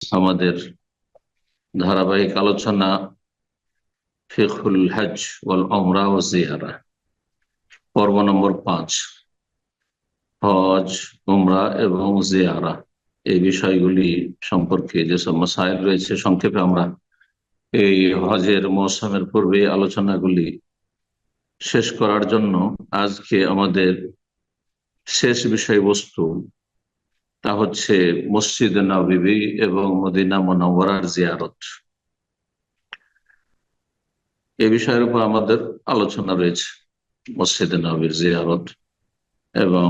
আমাদের ধারাবাহিক আলোচনা ফিকুল হজ ওয়াল ওমরা ও জিয়ারা, পর্ব নম্বর পাঁচ, হজ, উমরা এবং জিয়ারা। এই বিষয়গুলি সম্পর্কে যেসব মাসাইল রয়েছে, সংক্ষেপে আমরা এই হজের মৌসুমের পূর্বে আলোচনাগুলি শেষ করার জন্য আজকে আমাদের শেষ বিষয়বস্তু তা হচ্ছে মসজিদ নবিবি এবং মদিনা মনোবরার জিয়ারত। এ বিষয়ের উপর আমাদের আলোচনা রয়েছে, মসজিদ নবীর জিয়ারত এবং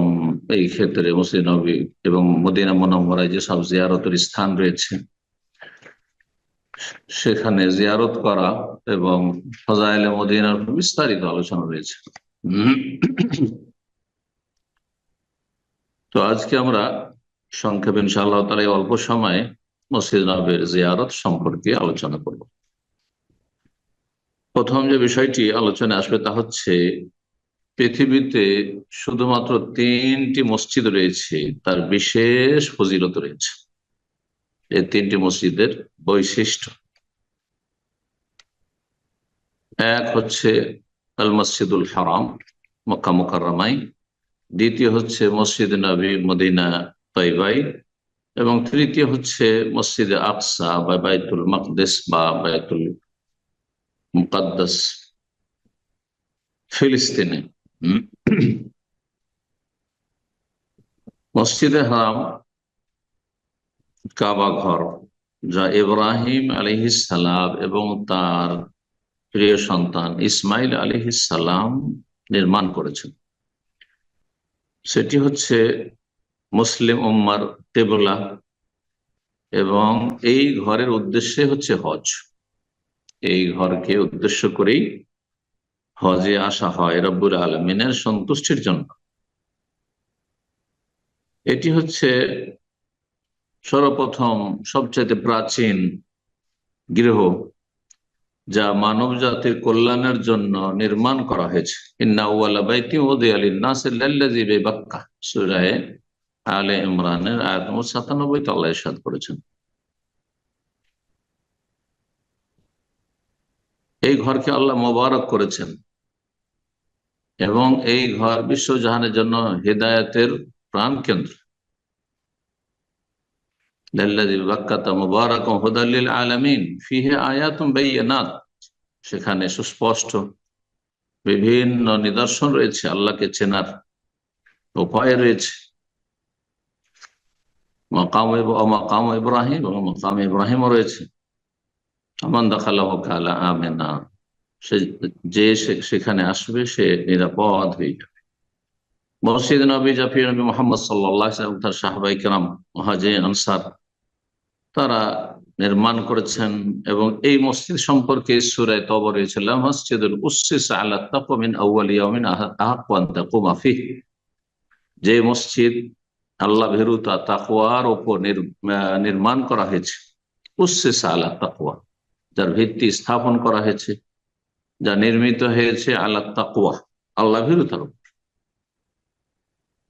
এই ক্ষেত্রে মসজিদ নবী এবং মদিনা মনোবরায় যেসব জিয়ারতের স্থান রয়েছে, সেখানে জিয়ারত করা এবং ফজাইলে মদিনার বিস্তারিত আলোচনা রয়েছে। তো আজকে আমরা সংক্ষেপে ইনশাআল্লাহ তালা অল্প সময়ে মসজিদ নবের জিয়ারত সম্পর্কে আলোচনা করব। প্রথম যে বিষয়টি আলোচনা আসবে তা হচ্ছে, পৃথিবীতে শুধুমাত্র তিনটি মসজিদ রয়েছে, তার বিশেষ ফজিলত রয়েছে। এই তিনটি মসজিদের বৈশিষ্ট্য। এক হচ্ছে আল মসজিদুল হারাম, মক্কা মোকাররামাই দ্বিতীয় হচ্ছে মসজিদ নবী মদিনা তৈবাই এবং তৃতীয় হচ্ছে মসজিদে আকসা বা বাইতুল মকদেস বা বাইতুল মুকাদ্দাস ফিলিস্তিনে মসজিদে হারাম কাবা ঘর, যা ইব্রাহিম সালাম এবং তার প্রিয় সন্তান ইসমাইল সালাম নির্মাণ করেছেন। সেটি হচ্ছে মুসলিম উম্মার তেবলা এবং এই ঘরের উদ্দেশ্যে হচ্ছে হজ। এই ঘরকে উদ্দেশ্য করেই হজে আসা হয় রব্বুল আলমিনের সন্তুষ্টির জন্য। এটি হচ্ছে সর্বপ্রথম সবচেয়ে প্রাচীন গৃহ যা মানব জাতির কল্যাণের জন্য নির্মাণ করা হয়েছে। আলে ইমরানের আয়াত নম্বর সাতানব্বই আল্লাহ সাদ করেছেন। এই ঘরকে আল্লাহ মোবারক করেছেন এবং এই ঘর বিশ্বজাহানের জন্য হৃদায়তের প্রাণ কেন্দ্র সেখানে সুস্পষ্ট বিভিন্ন নিদর্শন রয়েছে, আল্লাহকে চেনার উপায় রয়েছে। মকাম মকাম ইব্রাহিম এবং মকাম ইব্রাহিমও রয়েছে। আমান দেখালাহ কালা আমেনা। সে যে সেখানে আসবে, সে নিরাপদ হয়ে যাবে। মসজিদ নবী জাফি নবী মোহাম্মদ সাল্লাহ তার সাহবাই কেরাম মহাজে আনসার, তারা নির্মাণ করেছেন এবং এই মসজিদ সম্পর্কে সুরায় তব রয়েছিল মসজিদুল উসিস আল্লাহ তাকমিন আউ্বালিয়ামিন আহকান তাকুমাফি যে মসজিদ আল্লাহ ভেরুতা তাকুয়ার ওপর নির্মাণ করা হয়েছে। উসিস আল্লাহ তাকুয়া যার ভিত্তি স্থাপন করা হয়েছে, যা নির্মিত হয়েছে আল্লাহ তাকুয়া আল্লাহ ভেরুতার উপর।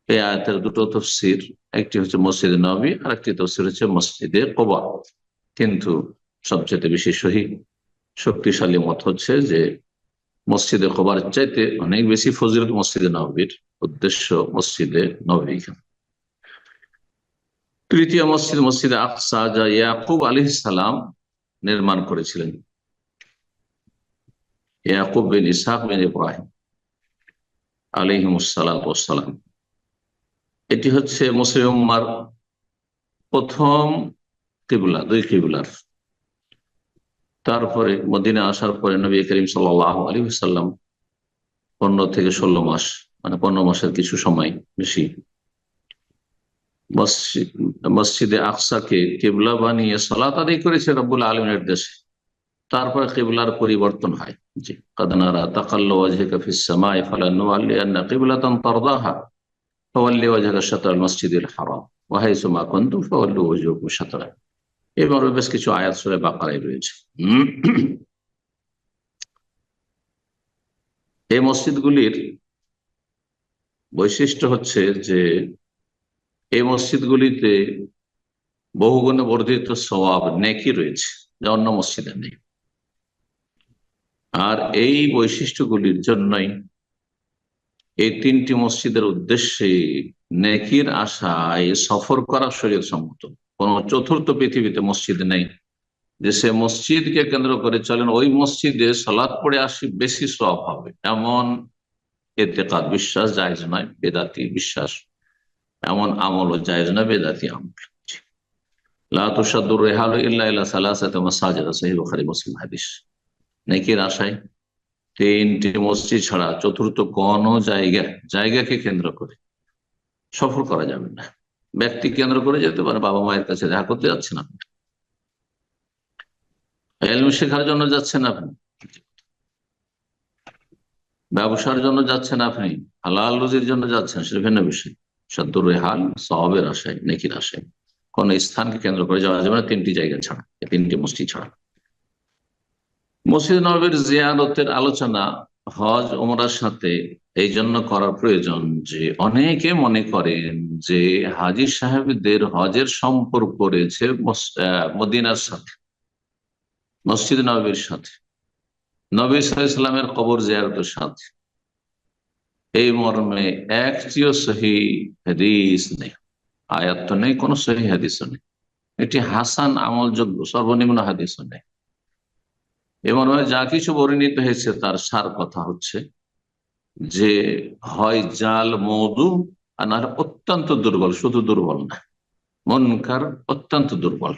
এই দুটো তফসির, একটি হচ্ছে মসজিদে নবী আর একটি তফসির হচ্ছে মসজিদে কবা। কিন্তু সবচেয়ে বেশি সহি, শক্তিশালী মত হচ্ছে যে মসজিদে কবার চাইতে অনেক বেশি ফজিলত মসজিদে নবীর উদ্দেশ্য মসজিদে নবী। তৃতীয় মসজিদ, মসজিদে আকসা, যা ইয়াকুব আলী সালাম নির্মাণ করেছিলেন। ইয়াকুব বিন ইসাক বিন ইব্রাহিম আলিহিমসালাম এটি হচ্ছে মুসলিমার প্রথম কিবুলা, দুই কিবুলার। তারপরে মদিনা আসার পরে নবী করিম সাল্লাহ আলী সাল্লাম পনেরো থেকে ষোলো মাস মানে পনেরো মাসের কিছু সময় বেশি মসজিদে আকসাকে কেবলা বানিয়ে সলাত আদায় করেছে রব্বুল আলমের দেশে। তারপরে কেবলার পরিবর্তন হয়। জি কাদনারা বেশ কিছু আয়াত বাকারায় রয়েছে। এই মসজিদগুলির বৈশিষ্ট্য হচ্ছে যে এই মসজিদগুলিতে বহুগুণে বর্ধিত স্বভাব নেকি রয়েছে, যা অন্য মসজিদে নেই। আর এই বৈশিষ্ট্যগুলির জন্যই এই তিনটি মসজিদের উদ্দেশ্যে নেকির আশায় সফর করা শরীর সম্মত কোন চতুর্থ পৃথিবীতে মসজিদ নেই। যে সে মসজিদকে কেন্দ্র করে চলেন, ওই মসজিদে সালাদ পড়ে আসি বেশি সব হবে। এমন এতে কাদ বিশ্বাস জায়জ নয়, বেদাতি বিশ্বাস এমন আমল ও জায়জ নয় বেদাতি আমল। লাতুসাদুর রেহাল ইল্লা ইল্লা সালাসাতে মাসাজিদ, সহিহ বুখারী, মুসলিম হাদিস। নেকির আশায় তিনটি মসজিদ ছাড়া চতুর্থ কোন জায়গা, জায়গাকে কেন্দ্র করে সফর করা যাবে না। ব্যক্তি কেন্দ্র করে যেতে পারে, বাবা মায়ের কাছে দেখা করতে যাচ্ছেন আপনি। এলম শেখার জন্য যাচ্ছেন আপনি। ব্যবসার জন্য যাচ্ছেন আপনি। হালাল রুজির জন্য যাচ্ছেন, সেটা ভিন্ন বিষয়। সদ্দুর রেহাল সবের আশায় নেকির আশায় কোন স্থানকে কেন্দ্র করে যাওয়া যাবে না, তিনটি জায়গা ছাড়া তিনটি মসজিদ ছাড়া। মসজিদ নবীর জিয়ারতের আলোচনা হজ ওমরার সাথে এই জন্য করার প্রয়োজন যে অনেকে মনে করেন যে হাজি সাহেবদের হজের সম্পর্ক রয়েছে মদিনার সাথে, মসজিদ নবীর সাথে। নবী ইসলামের কবর জিয়ারতের সাথে। এই মর্মে একটিও সহি হাদিস নেই। আয়াত তো নেই, কোনো সহি হাদিসও নেই। এটি হাসান আমলযোগ্য, সর্বনিম্ন হাদিসও নেই। এবং যা কিছু বর্ণিত হয়েছে, তার সার কথা হচ্ছে যে, হয় জাল মধু আর না অত্যন্ত দুর্বল, শুধু দুর্বল না, মনকার অত্যন্ত দুর্বল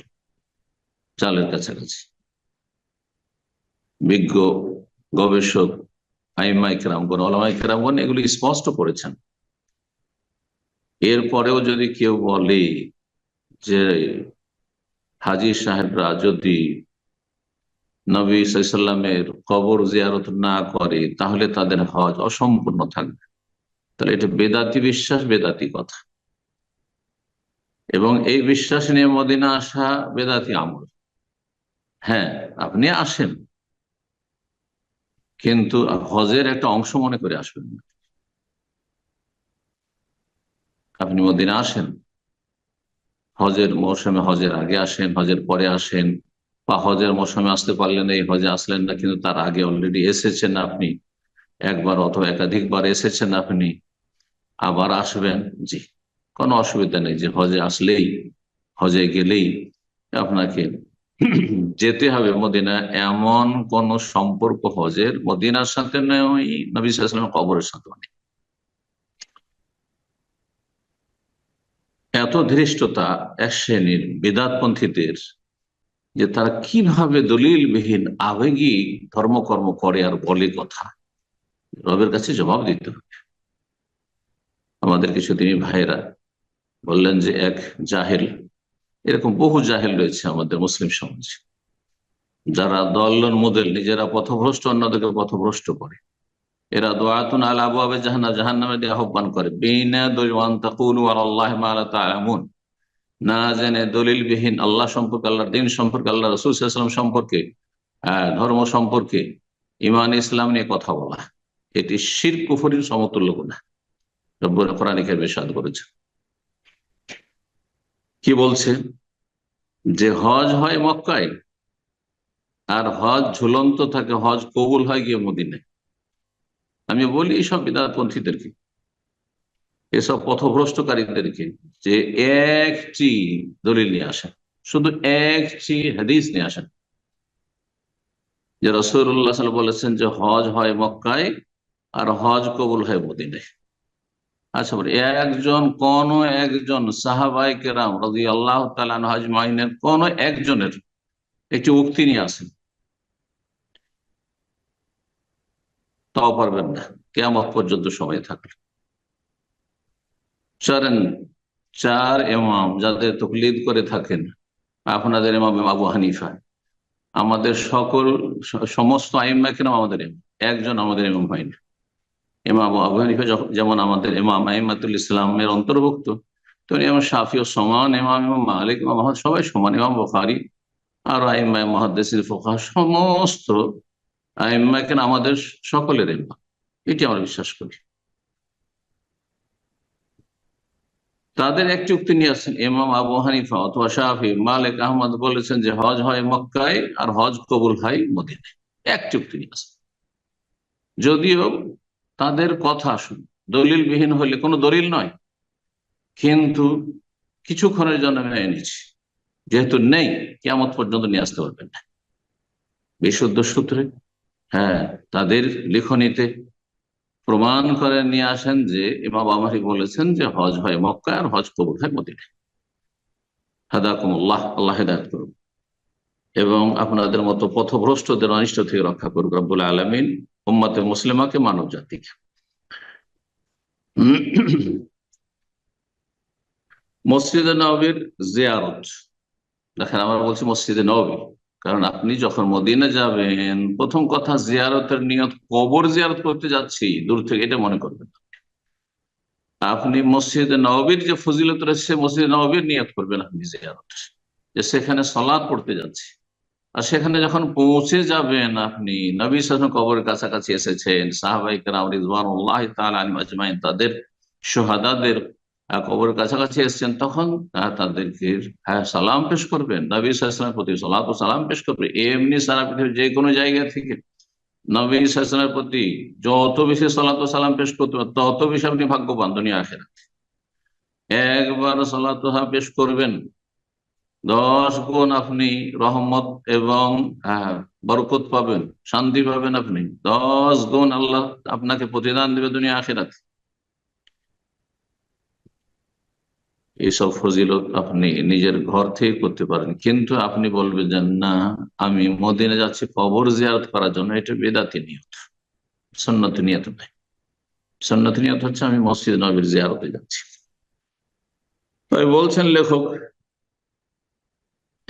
জালের কাছাকাছি। বিজ্ঞ, গবেষক আইমাইকরামগণ অলমাইকরামগণ এগুলি স্পষ্ট করেছেন। এরপরেও যদি কেউ বলে যে হাজি সাহেবরা যদি নবী সাইসাল্লামের কবর জিয়ারত না করে, তাহলে তাদের হজ অসম্পূর্ণ থাকবে। তাহলে এটা বেদাতি বিশ্বাস, বেদাতি কথা। এবং এই বিশ্বাস নিয়ে মদিনা আসা বেদাতি আমল। হ্যাঁ আপনি আসেন। কিন্তু হজের একটা অংশ মনে করে আসবেন না। আপনি মদিনা আসেন, হজের মৌসুমে হজের আগে আসেন, হজের পরে আসেন, বা হজের মৌসুমে আসতে পারলেন এই হজে আসলেন না, কিন্তু তার আগে অলরেডি এসেছেন আপনি। একবার অথবা একাধিকবার এসেছেন আপনি, আবার আসবেন। জি, কোনো অসুবিধা নেই যে হজে আসলেই, হজে গেলেই আপনাকে যেতে হবে মদিনা এমন কোন সম্পর্ক হজের মদিনার সাথে নয়, নবী সাল্লামের কবরের সাথে নেই এত ধৃষ্টতা এক শ্রেণির বেদাতপন্থীদের যে তারা কীভাবে দলিলবিহীন আবেগিক ধর্মকর্ম করে আর বলে কথা? রবের কাছে জবাব দিতে হবে। আমাদের কিছু কিছুদিনই ভাইরা বললেন যে, এক জাহেল এরকম বহু জাহেল রয়েছে আমাদের মুসলিম সমাজে। যারা দলন মোদেল নিজেরা পথভ্রষ্ট, অন্যদেরকে পথভ্রষ্ট করে। এরা দোয়াতুন আল আবু আবে জাহানা জাহান নামে আহ্বান করে। আল্লাহ তালামুন না জেনে দলিলবিহীন আল্লাহ সম্পর্কে, আল্লাহর দিন সম্পর্কে, আল্লাহ রসুলাম সম্পর্কে ধর্ম সম্পর্কে ইমান ইসলাম নিয়ে কথা বলা। এটি শির কুফরির সমতুল্য গুণা রব্বুল কোরআনিকের বেসাদ করেছে কি বলছে? যে হজ হয় মক্কায়, আর হজ ঝুলন্ত থাকে, হজ কবুল হয় গিয়ে মদিনে আমি বলি এইসব বিদাতপন্থীদেরকে, এসব পথভ্রষ্টকারীদেরকে যে একটি দলিল নিয়ে আসেন, শুধু একটি হাদিস নিয়ে আসেন। যে রসুল্লাহ বলেছেন যে হজ হয় মক্কায়, আর হজ কবুল হয় মদিনে আচ্ছা একজন, কোন একজন সাহাবাই কেরাম রাজি আল্লাহ হজ মাইনের কোন একজনের একটি উক্তি নিয়ে আসেন। তাও পারবেন না কেমন পর্যন্ত সময় থাকলে চারেন চার এমাম যাদের তকলিদ করে থাকেন, আপনাদের এমাম আবু হানিফা, আমাদের সকল সমস্ত আইম্মা কেন আমাদের একজন আমাদের এমাম হয়নি। এমাম আবু হানিফা যেমন আমাদের এমাম আইমাতুল ইসলামের অন্তর্ভুক্ত তেমনি এমন শাফি ও সমান এমাম ইমাম মালিক ইমাম সবাই সমান, ইমাম বখারি আর আইম্মা মহাদ্দেসির ফোকা সমস্ত আইম্মা কেন আমাদের সকলের এমাম এটি আমরা বিশ্বাস করি। তাদের এক চুক্তি নিয়ে আসছেন, ইমাম আবু হানিফা অথবা শাহি মালিক আহমদ বলেছেন যে হজ হয় মক্কায় আর হজ কবুল হয় মদিনায়। এক চুক্তি নিয়ে আসেন যদিও তাদের কথা শুন। দলিল বিহীন হলে কোনো দলিল নয়। কিন্তু কিছুক্ষণের জন্য মেনে নিচ্ছি। যেহেতু নেই কেমন পর্যন্ত নিয়ে আসতে পারবেন না। বিশুদ্ধ সূত্রে হ্যাঁ তাদের লিখনীতে প্রমাণ করে নিয়ে আসেন যে ইমাম আমারি বলেছেন যে হজ হয় মক্কা আর হজ কবুল হয় মদিনে হাদাকুমুল্লাহ, আল্লাহ হেদায়ত করুন। এবং আপনাদের মতো পথভ্রষ্টদের অনিষ্ট থেকে রক্ষা করুক রব্বুল আলমিন। উম্মাতে মুসলিমাকে মানব জাতিকে। মসজিদে নবীর জিয়ারত। দেখেন, আমরা বলছি মসজিদে নবী, কারণ আপনি যখন মদিনে যাবেন, প্রথম কথা জিয়ারতের নিয়ত, কবর জিয়ারত করতে যাচ্ছি, দূর থেকে এটা মনে করবেন আপনি মসজিদে নবীর যে ফজিলত রয়েছে, মসজিদে নবীর নিয়ত করবেন আপনি জিয়ারত। যে সেখানে সলাদ পড়তে যাচ্ছি। আর সেখানে যখন পৌঁছে যাবেন আপনি, নবী সাসন কবরের কাছাকাছি এসেছেন সাহাবাই কালাম রিজওয়ান আলিম আজমাইন, তাদের সোহাদাদের কবরের কাছাকাছি এসছেন, তখন তাদেরকে হ্যাঁ সালাম পেশ করবেন। নবী সালামের প্রতি সালাত সালাম পেশ করবে। এমনি সারা পৃথিবীর যে কোনো জায়গা থেকে। নবী সালামের প্রতি যত বেশি সালাত সালাম পেশ করতে পারেন তত বেশি আপনি ভাগ্যবান দুনিয়া আখের একবার সালাত পেশ করবেন। দশ গুণ আপনি রহমত এবং বরকত পাবেন, শান্তি পাবেন আপনি। দশ গুণ আল্লাহ আপনাকে প্রতিদান দেবে দুনিয়া আখেরাতে। এইসব ফজিলত আপনি নিজের ঘর থেকে করতে পারেন। কিন্তু আপনি বলবেন যে, না, আমি মদিনে যাচ্ছি কবর জিয়ারত করার জন্য। এটা বেদাতি নিয়ত। সন্ন্যতি নিয়ত নাই। সন্ন্যতি নিয়ত হচ্ছে আমি মসজিদ নবীর জিয়ারতে যাচ্ছি। বলছেন লেখক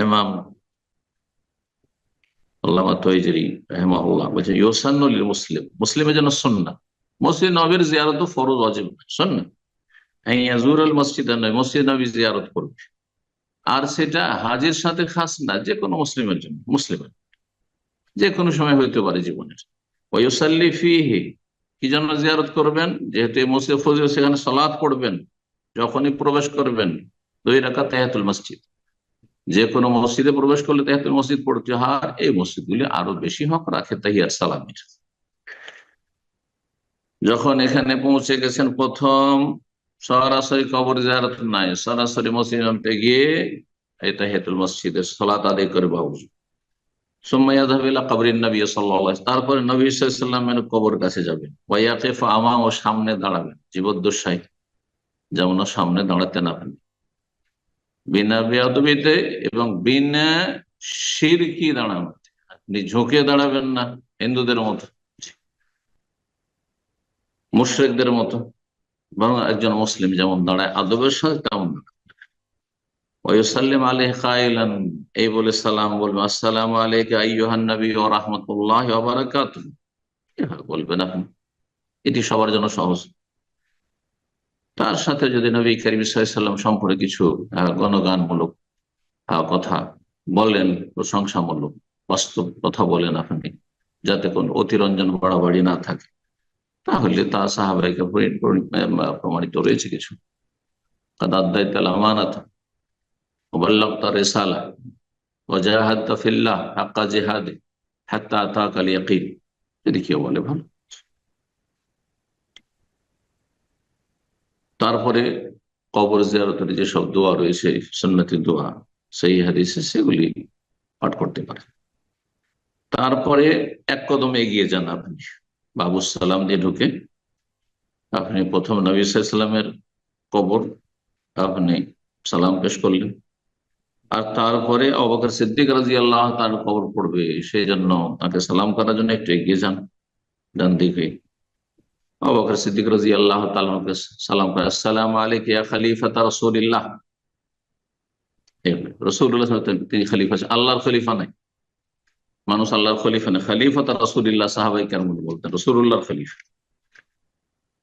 হেমাম আল্লামা তৈজরি মুসলিম মুসলিমের জন্য নবীর জিয়ারত ফরজ সন্না ইয়াজুরাল মসজিদ নয়, মসজিদ নবী জিয়ারত করবে। আর সেটা হাজির সাথে খাস না, যে কোনো মুসলিমের জন্য, মুসলিমের। যে কোনো সময় হইতে পারে জীবনের। ওয়ুসাল্লি ফিহি। কি জন্য জিয়ারত করবেন? যেহেতু মসজিদ ফজিল সেখানে সলাদ পড়বেন, যখনই প্রবেশ করবেন, দুই রাখা তেহাতুল মসজিদ। যে কোনো মসজিদে প্রবেশ করলে তেহাতুল মসজিদ পড়তে হয়। এই মসজিদগুলি আরও বেশি হক রাখে তাহিয়ার সালামের। যখন এখানে পৌঁছে গেছেন প্রথম, সরাসরি কবর জিয়ারত নাই। সরাসরি মসজিদ গিয়ে এটা হেতুল মসজিদের সলাত আদায় করে বাবু। তারপরে নবী সামনে দাঁড়াবেন। জীবদ্দশাই যেমন বিনা বেয়াদবিতে এবং বিনা সিরকি দাঁড়ানো আপনি ঝুঁকে দাঁড়াবেন না, হিন্দুদের মতো। মুশ্রেকদের মতো। একজন মুসলিম যেমন দাঁড়ায়, আদবের সাথে তেমন ওয়সাল্লিম আলী এই বলে সালাম বলবে, আসসালাম আলাইকা আইয়ুহান নবী ও রহমতুল্লাহ বলবেন আপনি। এটি সবার জন্য সহজ। তার সাথে যদি নবী করিম সাল্লাম সম্পর্কে কিছু গণগানমূলক কথা বলেন, প্রশংসামূলক, বাস্তব কথা বলেন আপনি, যাতে কোন অতিরঞ্জন বাড়াবাড়ি না থাকে, তাহলে তা সাহাবাহিকে প্রমাণিত রয়েছে কিছু। কাদাদ্দাই রেসালা ফিল্লাহ, হাক্কা জেহাদে, হাত্তা আতা কালিয়াকির যদি কেউ বলে ভালো। তারপরে কবর জিয়ারতের যেসব দোয়া রয়েছে সন্ন্যতি দোয়া, সেই হাদিসে সেগুলি পাঠ করতে পারে তারপরে এক কদম এগিয়ে যান আপনি। বাবু সালাম দিয়ে ঢুকে আপনি প্রথম নবী সাল্লামের কবর আপনি সালাম পেশ করলেন। আর তারপরে অবাকর সিদ্দিক রাজি আল্লাহ তার কবর পড়বে, সেই জন্য তাকে সালাম করার জন্য একটু এগিয়ে যান, ডান দিকে অবাকর সিদ্দিক রাজি আল্লাহ তালকে সালাম করে আসসালাম আলাইক ইয়া খালিফাতা রসুলিল্লাহ। রসুল্লাহ তিনি খালিফা আল্লাহর খলিফা নাই। মানুষ আল্লাহর খলিফা নেই। খালিফাতা রসুলিল্লাহ, সাহাবাই কেন বলতেন রসুল্লাহর খলিফা।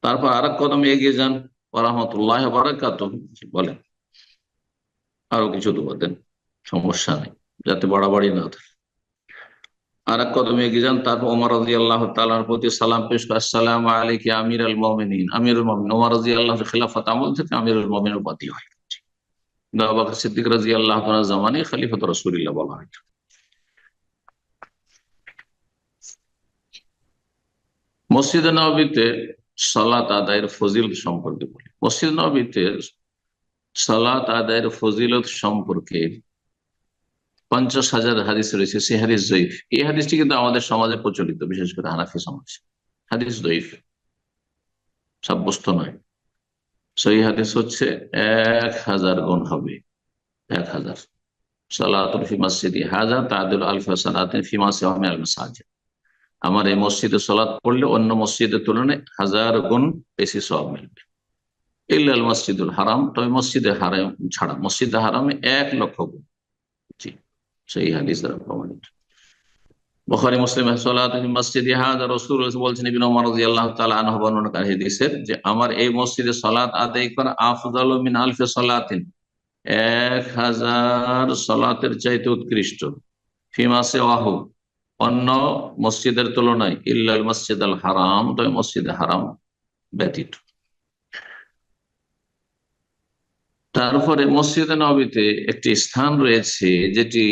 তারপর আর কদম এগিয়ে যান রহমতুল্লাহ বারাকাত বলেন। আরও কিছু দোয়া দেন সমস্যা নেই, যাতে বাড়াবাড়ি না থাকে আর এক কদমে এগিয়ে যান, তারপর ওমর রাজি আল্লাহ তালার প্রতি সালাম পেশ করে আসসালাম আলাইকি আমির আল মমিন আমির মমিন ওমর রাজি আল্লাহ খেলাফত আমল থেকে আমির আল মমিন উপাধি হয়। সিদ্দিক রাজি আল্লাহ জামানে খালিফত রসুলিল্লাহ বলা হয়। মসজিদ নবীতে সালাত আদায়ের ফজিল সম্পর্কে বলি। মসজিদ নবীতে সালাত আদায়ের ফজিলত সম্পর্কে পঞ্চাশ হাজার হাদিস রয়েছে সে হাদিস জয়ীফ। এই হাদিসটি কিন্তু আমাদের সমাজে প্রচলিত, বিশেষ করে হানাফি সমাজ। হাদিস জয়ীফ। সাব্যস্ত নয়। সেই হাদিস হচ্ছে এক হাজার গুণ হবে। এক হাজার। আমার এই মসজিদে সলাৎ পড়লে অন্য মসজিদের তুলনায় হাজার গুণ বেশি সব মিলবে। ইল্লাল মসজিদুল হারাম। তবে মসজিদে হারাম ছাড়া, মসজিদে হারামে এক লক্ষ গুণ। সেই হাদিস দ্বারা প্রমাণিত। বখারি, মুসলিম মসজিদ। হাজা রসুল বলছেন, ইবিন ওমর রাদিয়াল্লাহু তাআলা আনহু বর্ণনাকারী হাদিসের যে, আমার এই মসজিদে সালাত আদায় করা আফদালু মিন আলফি সালাতিন। এক হাজার সালাতের চাইতে উৎকৃষ্ট। ফিমাসে ওয়াহু অন্য মসজিদের তুলনায় ইল্লাল মসজিদ আল হারাম, তবে মসজিদে হারাম ব্যতীত। তারপরে মসজিদে নবীতে একটি স্থান রয়েছে, যেটি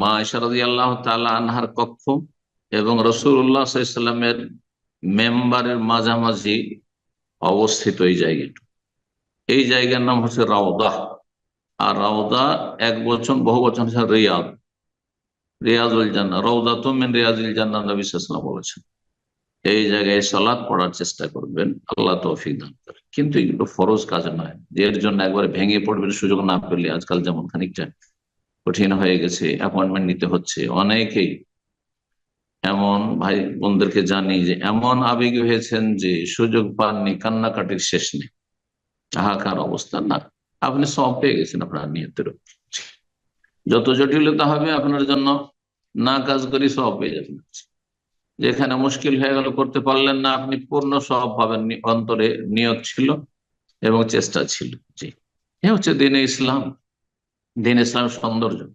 মা ইশারদি আল্লাহ তালা আনহার কক্ষ এবং রসুল্লাহ সাল্লামের মেম্বারের মাঝামাঝি অবস্থিত এই জায়গাটা। এই জায়গার নাম হচ্ছে রাওদা। আর রাওদা এক বচন, বহু বচন হচ্ছে রিয়াদ। রিয়াজুল জান্না রৌদা তো মেন রিয়াজুল জান্না নবী সাল্লাম বলেছেন। এই জায়গায় সালাদ পড়ার চেষ্টা করবেন, আল্লাহ তৌফিক দান করে কিন্তু এগুলো ফরজ কাজ নয়। এর জন্য একবারে ভেঙে পড়বেন সুযোগ না পেলে আজকাল যেমন খানিকটা কঠিন হয়ে গেছে অ্যাপয়েন্টমেন্ট নিতে হচ্ছে। অনেকেই এমন ভাই বোনদেরকে জানি যে এমন আবেগী হয়েছেন যে সুযোগ পাননি, কান্নাকাটির শেষ নেই। হাহাকার অবস্থা? না। আপনি সব পেয়ে গেছেন আপনার নিয়তের যত জটিলতা হবে আপনার জন্য, না কাজ করি সব পেয়ে যাবেন। যেখানে মুশকিল হয়ে গেল, করতে পারলেন না, আপনি পূর্ণ সব পাবেন অন্তরে নিয়ত ছিল এবং চেষ্টা ছিল। জি। এ হচ্ছে দিনে ইসলাম। দিন ইসলাম সৌন্দর্য।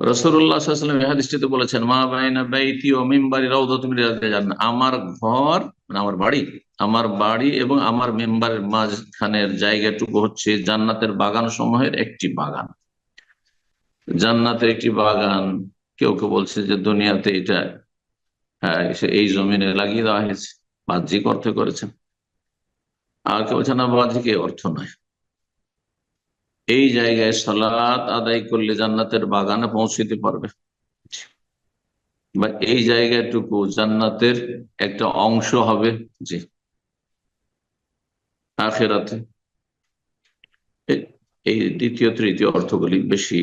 রসুল্লাহাম হাদিসটিতে বলেছেন, মা বাইনা বাইতি ও মিম্বারি রৌদ তুমি জান আমার ঘর মানে আমার বাড়ি আমার বাড়ি এবং আমার মেম্বারের মাঝখানের জায়গাটুকু হচ্ছে জান্নাতের বাগান সমূহের একটি বাগান। জান্নাতের একটি বাগান, কেউ কেউ বলছে যে দুনিয়াতে এটা এই জমিনে লাগিয়ে দেওয়া হয়েছে, বাহ্যিক অর্থ করেছেন। আর কেউ বলছে, না, বাহ্যিক অর্থ নয়। এই জায়গায় সালাত আদায় করলে জান্নাতের বাগানে পৌঁছতে পারবে। বা এই জায়গাটুকু জান্নাতের একটা অংশ হবে জি আখেরাতে। এই দ্বিতীয়, তৃতীয় অর্থগুলি বেশি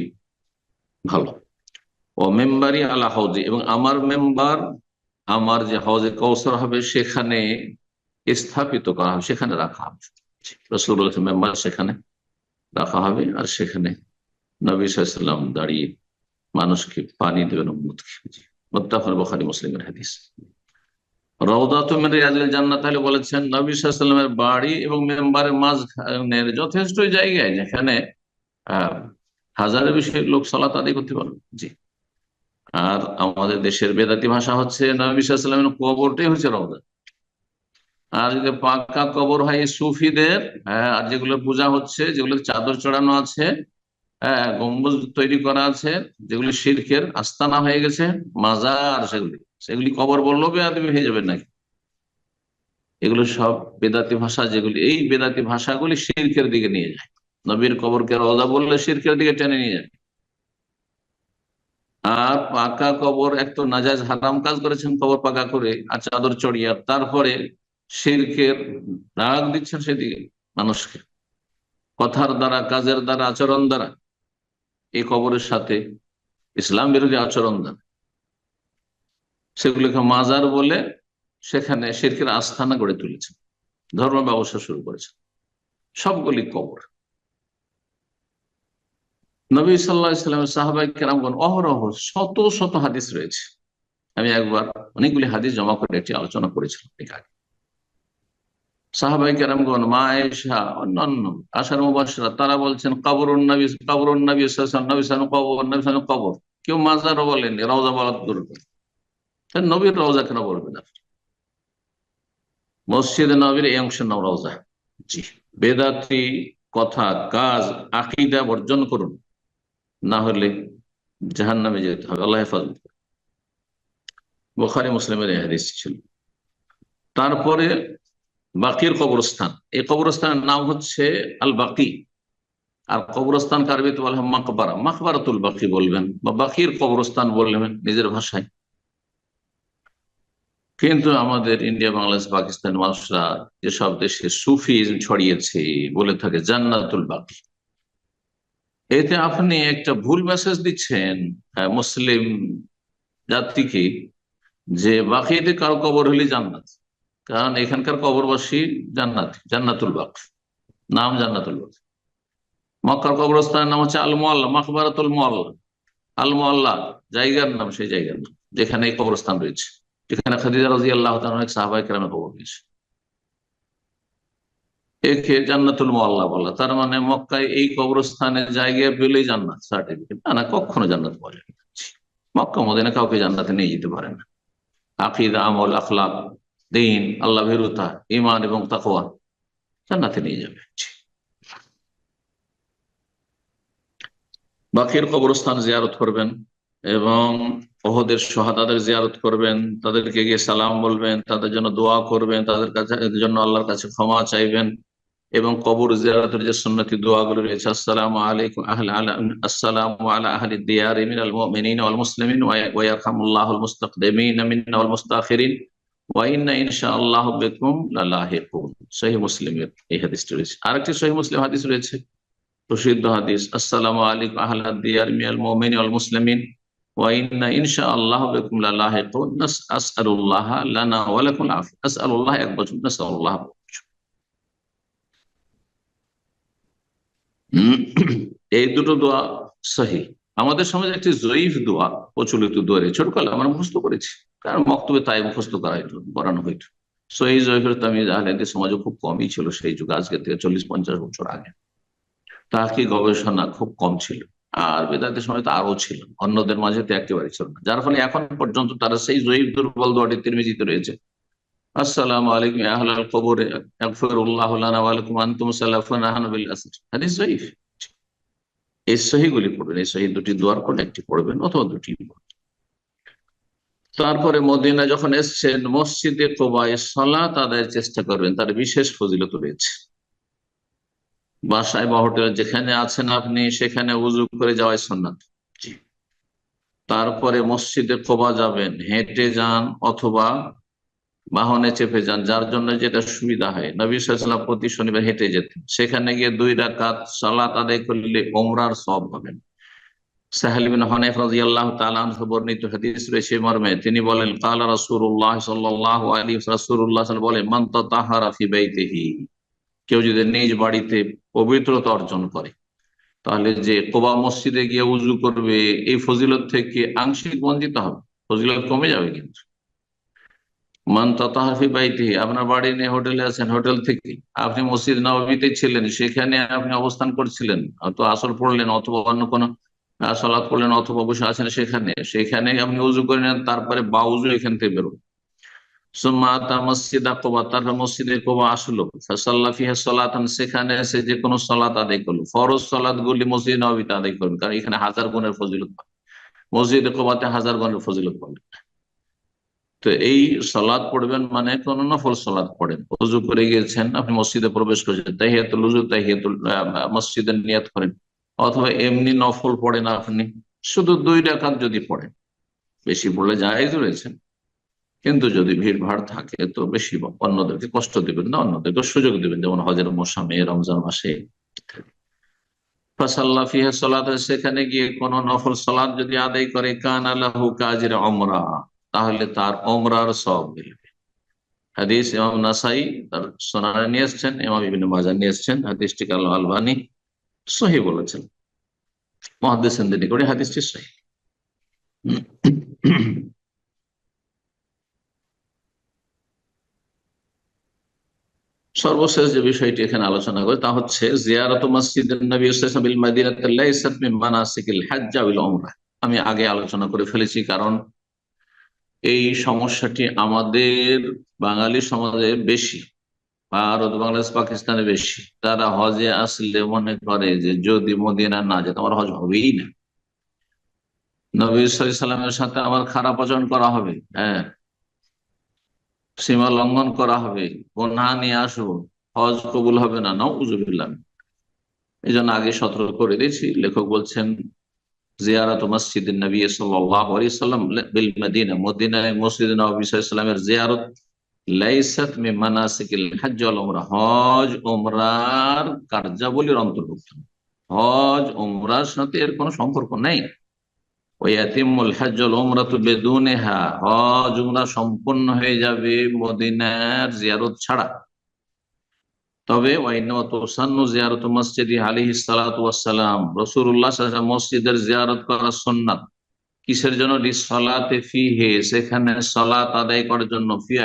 ভালো। ও মেম্বারই আলা হাউজি, এবং আমার মেম্বার আমার যে হাউজে কৌসর হবে, সেখানে স্থাপিত করা হবে, সেখানে রাখা হবে। রসুল মেম্বার সেখানে রাখা হবে আর সেখানে নবী সাল্লাম দাঁড়িয়ে মানুষকে পানি দেবেন বখারি মুসলিমের হাদিস। বলেছেন, নবী বাড়ি এবং মেম্বারের যথেষ্ট জায়গায় যেখানে হাজারের বেশি লোক সালাত আদায় করতে পারবে। জি। আর আমাদের দেশের বেদাতি ভাষা হচ্ছে নবী কবরটাই হচ্ছে রওজা আর যদি পাকা কবর হয় সুফিদের হ্যাঁ আর যেগুলো পূজা হচ্ছে যেগুলো চাদর চড়ানো আছে হ্যাঁ গম্বুজ তৈরি করা আছে, যেগুলি শির্কের আস্তানা হয়ে গেছে, মাজার সেগুলি সেগুলি কবর বলল বেদাতি হয়ে যাবে নাকি? এগুলো সব বেদাতি ভাষা যেগুলি, এই বেদাতি ভাষাগুলি শির্কের দিকে নিয়ে যায়। নবীর কবরকে রওজা বললে শির্কের দিকে টেনে নিয়ে যায়। আর পাকা কবর এক তো নাজাজ হারাম কাজ করেছেন কবর পাকা করে, আর চাদর চড়িয়া তারপরে শিরকের রাগ দিচ্ছেন সেদিকে মানুষকে। কথার দ্বারা, কাজের দ্বারা, আচরণ দ্বারা, এই কবরের সাথে ইসলাম বিরোধী আচরণ দ্বারা। সেগুলোকে মাজার বলে সেখানে শিরকের আস্থানা গড়ে তুলেছেন। ধর্ম ব্যবসা শুরু করেছেন। সবগুলি কবর। নবী সাল্লাহ ইসলামের সাহাবাই কেরামগণ অহরহ শত শত হাদিস রয়েছে। আমি একবার অনেকগুলি হাদিস জমা করে একটি আলোচনা করেছিলাম আগে। সাহাবাই কেরামগণ, মা এসা অন্যান্য আশার মুবাসরা তারা বলছেন কবর নবী কবর নবী নবী কবর নবী কবর। কেউ মাজারও বলেননি রওজা বলার দূর নবীর রওজা কেন বলবেন আপনি? মসজিদ নবীর এই অংশের নাম রওজা। জি, বেদাতি, কথা, কাজ, আকিদা বর্জন করুন। না হলে জাহান নামে যেতে হবে। আল্লাহ হেফাজত বোখারি মুসলিমের হাদিস ছিল। তারপরে বাকির কবরস্থান। এই কবরস্থানের নাম হচ্ছে আল বাকি আর কবরস্থান কারবিতে বলা মাকবারা। মাকবারাতুল বাকি বলবেন বা বাকির কবরস্থান বলবেন নিজের ভাষায়। কিন্তু আমাদের ইন্ডিয়া, বাংলাদেশ পাকিস্তান মানুষরা যেসব দেশে সুফিজম ছড়িয়েছে বলে থাকে জান্নাতুল বাকি। এতে আপনি একটা ভুল মেসেজ দিচ্ছেন মুসলিম জাতিকে, যে বাকিতে কারও কবর হলে জান্নাত। কারণ এখানকার কবরবাসী জান্নাত, জান্নাতুল বাক নাম জান্নাতুল বাক মক্কার কবরস্থানের নাম হচ্ছে আল মোয়াল্লা মকবরাতুল মোয়াল্লা আল মোয়াল্লা জায়গার নাম, সেই জায়গার নাম, যেখানে এই কবরস্থান রয়েছে। যেখানে খাদিজা রাজি আল্লাহ সাহাবাই কেরামে কবর দিয়েছে একে জান্নাতুল মোয়াল্লা বলা। তার মানে মক্কায় এই কবরস্থানে জায়গা পেলেই জান্নাত সার্টিফিকেট না না, কখনো জান্নাত পাওয়া যাবে মক্কা মদিনা কাউকে জান্নাতে নিয়ে যেতে পারে না। আকিদা, আমল, আখলাক, দিন, আল্লাহ ভেরুতা ইমান এবং তাকওয়া জান্নাতে নিয়ে যাবে। বাকির কবরস্থান জিয়ারত করবেন এবং ওহদের সহাদাদের জিয়ারত করবেন, তাদেরকে গিয়ে সালাম বলবেন, তাদের জন্য দোয়া করবেন, তাদের কাছে জন্য আল্লাহর কাছে ক্ষমা চাইবেন। এবং কবর জিয়ারতের যে সুন্নতি দোয়াগুলো রয়েছে, আসসালামু আলাইকুম আহলে আসসালামু আলা আহলি দিয়ার মিনাল মুমিনিন ওয়াল মুসলিমিন ওয়া ইয়ারহামুল্লাহুল মুস্তাকদিমিন মিন্না ওয়াল মুস্তাখিরিন ওয়া ইন্না ইনশাআল্লাহু বিকুম লালাহিকুন সহিহ মুসলিমের এই হাদিসটি রয়েছে। আরেকটি সহিহ মুসলিম হাদিস রয়েছে, প্রসিদ্ধ হাদিস, আসসালামু আলাইকুম আহলা দিয়ার মিনাল মুমিনিন ওয়াল মুসলিমিন ওয়া ইন্না ইনশাআল্লাহু বিকুম লালাহিকুন আসআলুল্লাহ লানা ওয়া লাকুম আফ আসআলুল্লাহ এক বছর, নাসআলুল্লাহ এই দুটো দোয়া সহি। আমাদের সমাজে একটি জয়ীফ দোয়া প্রচলিত দোয়া ছোট কালে আমরা মুখস্থ করেছি। কারণ বক্তব্যে তাই মুখস্থ করা হইতো করানো হইতো। সহি জয়ীফের তামিজ আহলেদের সমাজে খুব কমই ছিল সেই যুগ আজকে থেকে চল্লিশ পঞ্চাশ বছর আগে। তাকে গবেষণা খুব কম ছিল। আর বেদাতের সময় তো আরও ছিল। অন্যদের মাঝে তো একেবারে ছিল না। যার ফলে এখন পর্যন্ত তারা সেই জয়ীফ দুর্বল দোয়াটি তিরমিজিতে রয়েছে। এই পড়বেন, এই সহি দুটি দোয়ার একটি পড়বেন অথবা দুটি তারপরে মদিনা যখন এসছেন, মসজিদে কোবায় সলাত আদায়ের চেষ্টা করবেন, তার বিশেষ ফজিলত রয়েছে। বাসায় বা হোটেল যেখানে আছেন আপনি, সেখানে উজু করে যাওয়াই সন্ন্যাত তারপরে মসজিদে কোবা যাবেন, হেঁটে যান অথবা বাহনে চেপে যান, যার জন্য যেটা সুবিধা হয়। নবী সাল্লাম প্রতি শনিবার হেঁটে যেতেন। সেখানে গিয়ে দুই রাকাত সালাত আদায় করলে ওমরার সব হবেন রাজি আল্লাহ বর্ণিত হাদিস রয়েছে মর্মে। তিনি বলেন, কালা সাল্লাহ আলী মন্ত তাহারা ফিবাইতেহি কেউ যদি নিজ বাড়িতে পবিত্রতা অর্জন করে, তাহলে যে কোবা মসজিদে গিয়ে উজু করবে, এই ফজিলত থেকে আংশিক বঞ্চিত হবে। ফজিলত কমে যাবে কিন্তু। মান ততাহাফি বাইতে আপনার বাড়ি নিয়ে হোটেলে আছেন, হোটেল থেকে আপনি মসজিদ নবীতে ছিলেন, সেখানে আপনি অবস্থান করছিলেন তো আসল পড়লেন অথবা অন্য কোনো সলাৎ পড়লেন অথবা বসে আছেন সেখানে সেখানে আপনি উজু করে নেন, তারপরে বা উজু এখান থেকে বেরোন মসজিদ কোবা আসলো সেখানে এসে যে কোনো সলাৎ আদায় করল, ফরজ সলাৎ গুলি মসজিদ নবীতে আদায় করবেন কারণ এখানে হাজার গুণের ফজিলত পাবে মসজিদে কোবাতে হাজার গুণের ফজিলত পাবে। তো এই সলাদ পড়বেন মানে কোন নফল সলাদ পড়েন। উজু করে গিয়েছেন, আপনি মসজিদে প্রবেশ করেছেন, তাহিয়াতুল উজু, তাহিয়াতুল মসজিদে নিয়াত করেন, অথবা এমনি নফল পড়েন আপনি, শুধু দুই রাকাত যদি পড়েন। বেশি পড়লে জায়েজ রয়েছে। কিন্তু যদি ভিড় ভাড় থাকে, তো বেশি অন্যদেরকে কষ্ট দেবেন না, অন্যদেরকে সুযোগ দেবেন, যেমন হজের মৌসামে রমজান মাসে। ফাসাল্লাহ ফিহা সেখানে গিয়ে কোন নফল সলাদ যদি আদায় করে, কান আল্লাহু কাজের অমরা তাহলে তার ওমরার সব মিলবে। হাদিস ইমাম নাসাই তার সোনারে নিয়ে এসছেন, ইমাম বিভিন্ন মাজার নিয়ে এসছেন হাদিসটি কাল আলবানি সহি বলেছেন। হাদিসটি সহি। সর্বশেষ যে বিষয়টি এখানে আলোচনা করে তা হচ্ছে মসজিদ আমি আগে আলোচনা করে ফেলেছি, কারণ এই সমস্যাটি আমাদের বাঙালি সমাজে বেশি, ভারত, বাংলাদেশ, পাকিস্তানে বেশি। তারা হজে আসলে মনে করে যে যদি মদিনা না যেত আমার হজ হবেই না। নবী সাল্লামের সাথে আমার খারাপ আচরণ করা হবে হ্যাঁ। সীমা লঙ্ঘন করা হবে গোনা নিয়ে আসব, হজ কবুল হবে না নাও উজুবিল্লাম এই জন্য আগে সতর্ক করে দিয়েছি। লেখক বলছেন জিয়ারত মসজিদ নবী সাল্লাম বিল মদিনা, মদিনায় মসজিদ নবী সাল্লামের জিয়ারত লাইসাত মে মানাসিকিল হজ ওমরা হজ ওমরার কার্যাবলীর অন্তর্ভুক্ত। হজ ওমরার সাথে এর কোনো সম্পর্ক নেই। ওয়াতিমুল হজ্জল ওমরা তো বেদুনেহা। হজ, উমরা সম্পূর্ণ হয়ে যাবে মদিনার জিয়ারত ছাড়া। তবে জিয়ারত মসজিদ আলী রসুল্লাহ মসজিদের জিয়ারত করা সন্ন্যাত কিসের জন্য? সেখানে সলাত আদায় করার জন্য ফি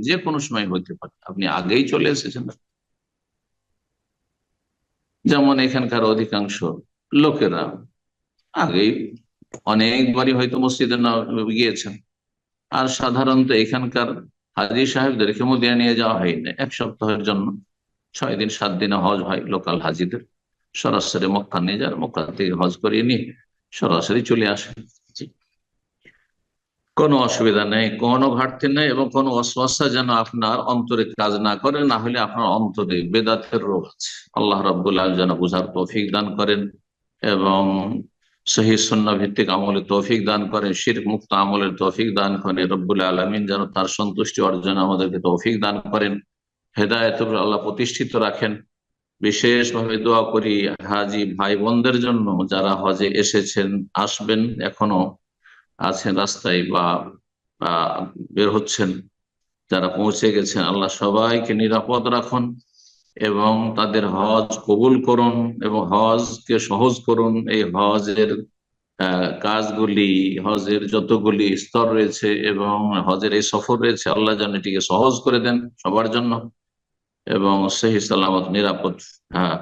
যে কোনো সময় হইতে পারে। আপনি আগেই চলে এসেছেন। যেমন এখানকার অধিকাংশ লোকেরা আগেই অনেকবারই হয়তো মসজিদে গিয়েছেন। আর সাধারণত এখানকার হাজি সাহেবদের খেমুদিয়া নিয়ে যাওয়া হয়নি এক সপ্তাহের জন্য। ছয় দিন, সাত দিনে হজ হয় লোকাল হাজিদের। সরাসরি মক্কা নিয়ে যান, মক্কা থেকে হজ করিয়ে নিয়ে সরাসরি চলে আসে কোনো অসুবিধা নেই, কোনো ঘাটতি নেই এবং কোনো অসমস্যা যেন আপনার অন্তরে কাজ না করে, না হলে আপনার অন্তরে বেদাতের রোগ আছে। আল্লাহ রব্বুল্লাহ যেন বুঝার তৌফিক দান করেন এবং সহি সন্না ভিত্তিক আমলে তৌফিক দান করেন শির মুক্ত আমলের তৌফিক দান করেন। রব্বুল আলমিন যেন তার সন্তুষ্টি অর্জন আমাদেরকে তৌফিক দান করেন। হেদায়ত আল্লাহ প্রতিষ্ঠিত রাখেন। বিশেষভাবে দোয়া করি হাজি ভাই বোনদের জন্য, যারা হজে এসেছেন, আসবেন, এখনও আছেন রাস্তায় বা বের হচ্ছেন, যারা পৌঁছে গেছেন, আল্লাহ সবাইকে নিরাপদ রাখুন এবং তাদের হজ কবুল করুন এবং হজকে সহজ করুন। এই হজের কাজগুলি, হজের যতগুলি স্তর রয়েছে এবং হজের এই সফর রয়েছে, আল্লাহ যেন এটিকে সহজ করে দেন সবার জন্য। এবং সেই সালামত, নিরাপদ হ্যাঁ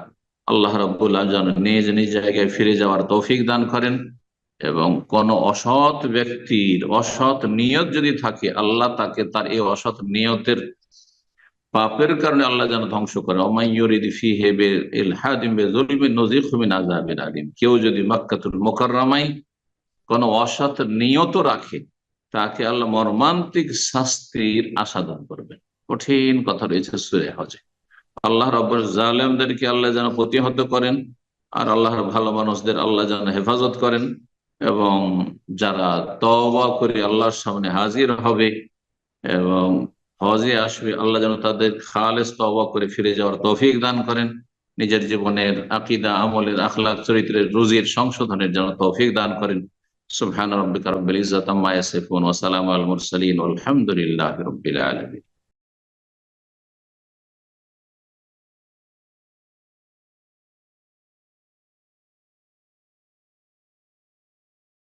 আল্লাহ রাবুল্লাহ যেন নিজ নিজ জায়গায় ফিরে যাওয়ার তৌফিক দান করেন এবং কোন অসৎ ব্যক্তির অসৎ নিয়ত যদি থাকে, আল্লাহ তাকে তার এই অসৎ নিয়তের পাপের কারণে আল্লাহ যেন ধ্বংস করে। কেউ যদি মক্কাতুল মোকাররামাই কোন অসৎ নিয়ত রাখে, তাকে আল্লাহ মর্মান্তিক শাস্তির আসাদন করবেন। কঠিন কথা রয়েছে সুরে হজে। আল্লাহ রব্বর জালেমদেরকে আল্লাহ যেন প্রতিহত করেন, আর আল্লাহর ভালো মানুষদের আল্লাহ যেন হেফাজত করেন, এবং যারা তবা করে আল্লাহর সামনে হাজির হবে এবং হজে আসবে, আল্লাহ যেন তাদের খালেস তবা করে ফিরে যাওয়ার তৌফিক দান করেন। নিজের জীবনের আকিদা, আমলের আখলাক চরিত্রের রুজির সংশোধনের যেন তৌফিক দান করেন। সুবহান রব্বিকা রব্বিল ইজ্জাতি আম্মা ইয়াসিফুন, ওয়া সালামু আল মুরসালিন আলহামদুলিল্লাহি রাব্বিল আলামিন।